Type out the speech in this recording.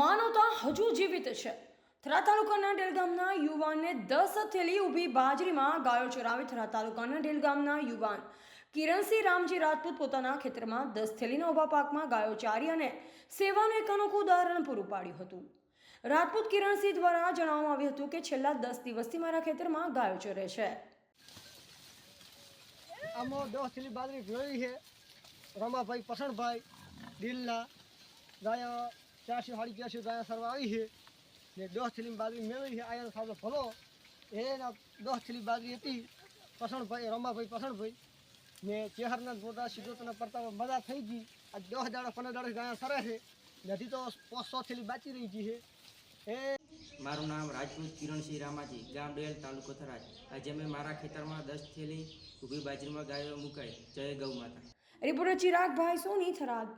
માનવતા હજુ જીવિત છે. થરા તાલુકાના ડેલ ગામના યુવાનને દસ થેલી ઊભી બાજરીમાં ગાયો ચરાવી થરા તાલુકાના ડેલ ગામના યુવાન કિરણસિંહ રામજી રાજપૂત પોતાના ખેતરમાં દસ થેલીના ઊભા પાકમાં ગાયો ચારી અને સેવાનું એક અનોખું ઉદાહરણ પૂરું પાડ્યું હતું. રાજપૂત કિરણસિંહ દ્વારા જણાવવામાં આવ્યું હતું કે છેલ્લા દસ દિવસથી મારા ખેતરમાં ગાયો ચરે છે. આમાં દસ થેલી બાજરી જોઈ છે. રમાભાઈ પસણભાઈ દિલના, ગાયા ચારસો સાડી ચારસો ગાયા સરવા આવી છે. ને દસ થેલી બાજરી મેળવી છે આયા સારો ભલો. એના દસ થેલી બાજરી હતી પસણભાઈ રમાભાઈ પસણભાઈ. ને ચેહરના પોતા સિદ્ધોતના પડતા મજા થઈ ગઈ. આ દસ દાડા પંદર દાડા ગાયા સરે છે. ને હજી તો પાંચ સો થેલી બાચી રહી ગઈ છે. એ મારું નામ રાજપૂત કિરણસિંહ રામાજી ગામ ડેલ તાલુકો થરાજ આજે મેં મારા ખેતરમાં દસ થેલી ઊભી બાજરીમાં ગાયો મુકાઈ. જય ગૌ માતા. રિપોર્ટર ચિરાગભાઈ સોની થરાદ.